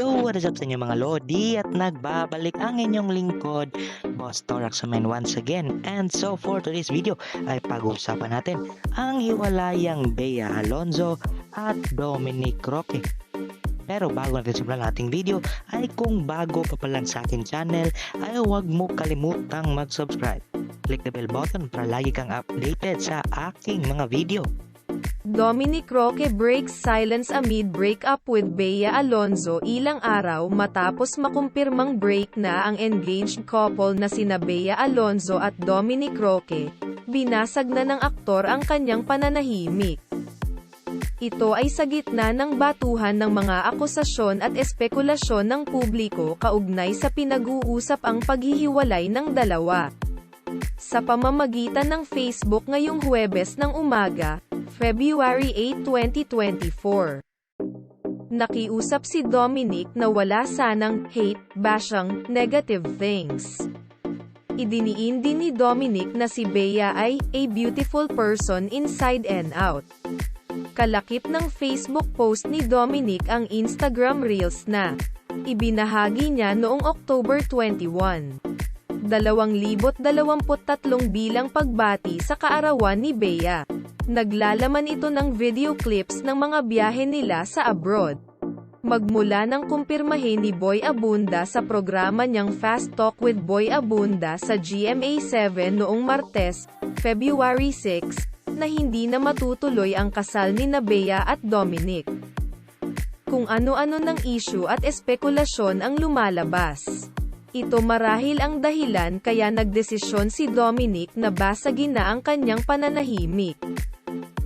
what is up sa inyo mga Lodi at nagbabalik ang inyong lingkod, Boss Toraxaman once again. And so for today's video ay pag-uusapan natin ang hiwalayang Bea Alonzo at Dominic Roque. Pero bago natin simulan ang ating video ay kung bago pa pa lang sa aking channel ay huwag mo kalimutang mag-subscribe. Click the bell button para lagi kang updated sa aking mga video. Dominic Roque breaks silence amid breakup with Bea Alonzo ilang araw matapos makumpirmang break na ang engaged couple na sina Bea Alonzo at Dominic Roque. Binasag na ng aktor ang kanyang pananahimik. Ito ay sa gitna ng batuhan ng mga akusasyon at espekulasyon ng publiko kaugnay sa pinag-uusap ang paghihiwalay ng dalawa. Sa pamamagitan ng Facebook ngayong Huwebes ng umaga, February 8, 2024. Nakiusap si Dominic na wala sanang hate, bashang, negative things. Idiniin din ni Dominic na si Bea ay a beautiful person inside and out. Kalakip ng Facebook post ni Dominic ang Instagram Reels na ibinahagi niya noong October 21. 2023 bilang pagbati sa kaarawan ni Bea. Naglalaman ito ng video clips ng mga biyahe nila sa abroad. Magmula ng kumpirmahin ni Boy Abunda sa programa niyang Fast Talk with Boy Abunda sa GMA7 noong Martes, February 6, na hindi na matutuloy ang kasal ni Bea at Dominic. Kung ano-ano ng issue at espekulasyon ang lumalabas. Ito marahil ang dahilan kaya nagdesisyon si Dominic na basagin na ang kanyang pananahimik.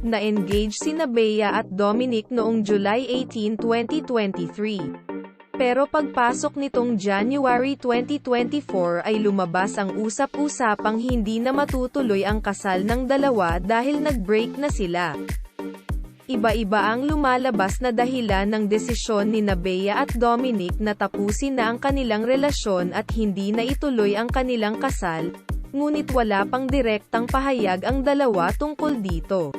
Na-engage si Bea at Dominic noong July 18, 2023. Pero pagpasok nitong January 2024 ay lumabas ang usap-usapang hindi na matutuloy ang kasal ng dalawa dahil nag-break na sila. Iba-iba ang lumalabas na dahilan ng desisyon ni Bea at Dominic na tapusin na ang kanilang relasyon at hindi na ituloy ang kanilang kasal, ngunit wala pang direktang pahayag ang dalawa tungkol dito.